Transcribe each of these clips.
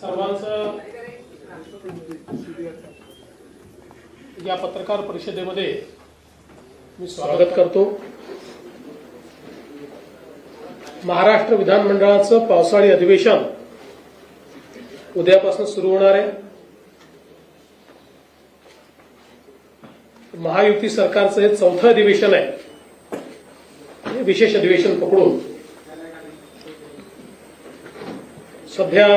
सर्वांचं या पत्रकार परिषदेमध्ये मी स्वागत करतो. महाराष्ट्र विधानमंडळाचं पावसाळी अधिवेशन उद्यापासून सुरू होणार आहे. महायुती सरकारचं हे चौथं अधिवेशन आहे. हे विशेष अधिवेशन पकडून सध्या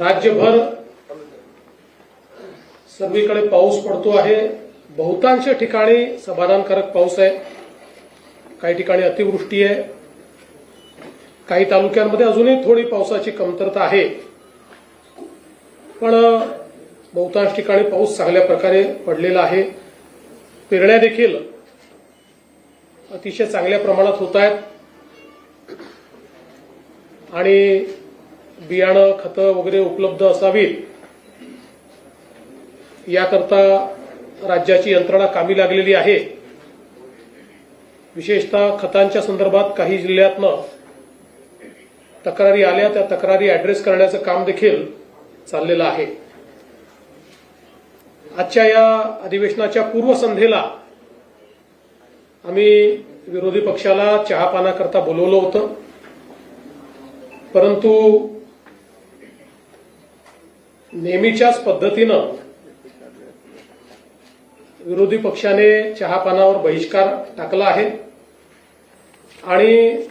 राज्यभर सर्वीकडे पाऊस पडतो आहे. बहुतांश ठिकाणी समाधानकारक पाऊस आहे. काही ठिकाणी अतिवृष्टी आहे. काही तालुक्यांमध्ये अजूनही थोडी पावसाची कमतरता आहे. पण बहुतांश ठिकाणी पाऊस चांगल्या प्रकारे पडलेला आहे. पेरण्या देखील अतिशय चांगल्या प्रमाणात होत आहेत. आणि बियाणं खतं वगैरे उपलब्ध असावीत. याकरता राज्याची यंत्रणा कामी लागलेली आहे. विशेषतः खतांच्या संदर्भात काही जिल्ह्यातनं तक्रारी आल्या त्या तक्रारी ऍड्रेस करण्याचं काम देखील चाललेलं आहे. आजच्या या अधिवेशनाच्या पूर्वसंध्येला आम्ही विरोधी पक्षाला चहापानाकरता बोलवलं होतं. परंतु नेहमीच्याच पद्धतीनं विरोधी पक्षाने चहापानावर बहिष्कार टाकला आहे. आणि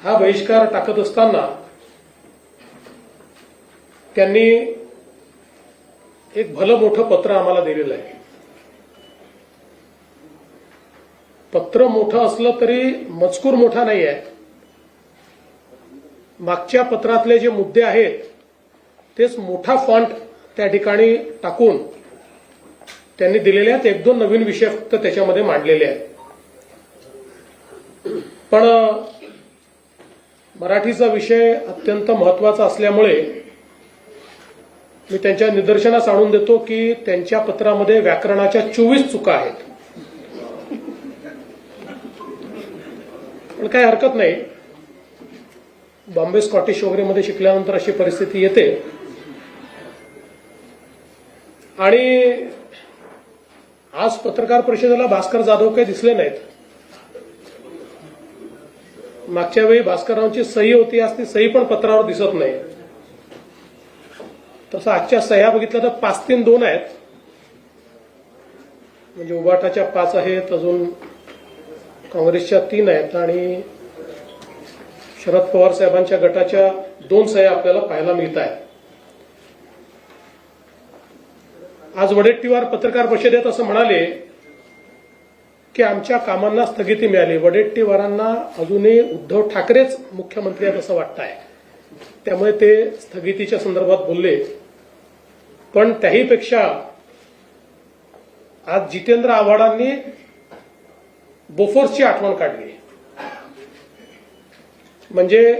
हा बहिष्कार टाकत असताना त्यांनी एक भलं मोठं पत्र आम्हाला दिलेलं आहे. पत्र मोठं असलं तरी मजकूर मोठा नाही आहे मागच्या पत्रातले जे मुद्दे आहेत तेच मोठा फॉन्ट त्या ठिकाणी टाकून त्यांनी दिलेले आहेत एक दोन नवीन विषय फक्त त्याच्यामध्ये मांडलेले आहेत. पण मराठीचा विषय अत्यंत महत्त्वाचा असल्यामुळे मी त्यांच्या निदर्शनास आणून देतो की त्यांच्या पत्रामध्ये व्याकरणाच्या चोवीस चुका आहेत. पण काही हरकत नाही. बॉम्बे स्कॉटिश वगैरे मध्ये शिकल्यानंतर अशी परिस्थिती येते. आणि आज पत्रकार परिषदेला भास्कर जाधव काही दिसले नाहीत. मागच्या वेळी भास्कररावांची सही होती आज ती सही पण पत्रावर दिसत नाही. तसं आजच्या सह्या बघितल्या तर पाच तीन दोन आहेत. म्हणजे उबाटाच्या पाच आहेत अजून काँग्रेसच्या तीन आहेत आणि शरद पवार साहेबांच्या गटाच्या दोन सह्या आपल्याला पाहायला मिळत आहेत. आज वडेट्टीवार पत्रकार परिषदेत असं म्हणाले की आमच्या कामांना स्थगिती मिळाली. वडेट्टीवारांना अजूनही उद्धव ठाकरेच मुख्यमंत्री आहेत असं वाटत आहे त्यामुळे ते स्थगितीच्या संदर्भात बोलले. पण त्याहीपेक्षा आज जितेंद्र आव्हाडांनी बोफोर्सची आठवण काढली. म्हणजे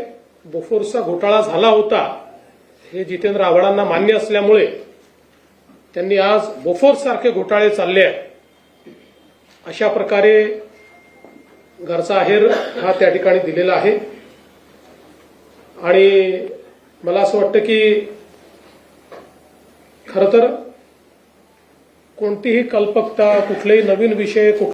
बोफोर्सचा घोटाळा झाला होता हे जितेंद्र आव्हाडांना मान्य असल्यामुळे त्यांनी आज बोफोर्स सारखे घोटाळे चालले आहेत. अशा प्रकारे घरचा आहेर हा त्या ठिकाणी दिलेला आहे. आणि मला असं वाटतं की खरं तर कोणतीही कल्पकता कुठलेही नवीन विषय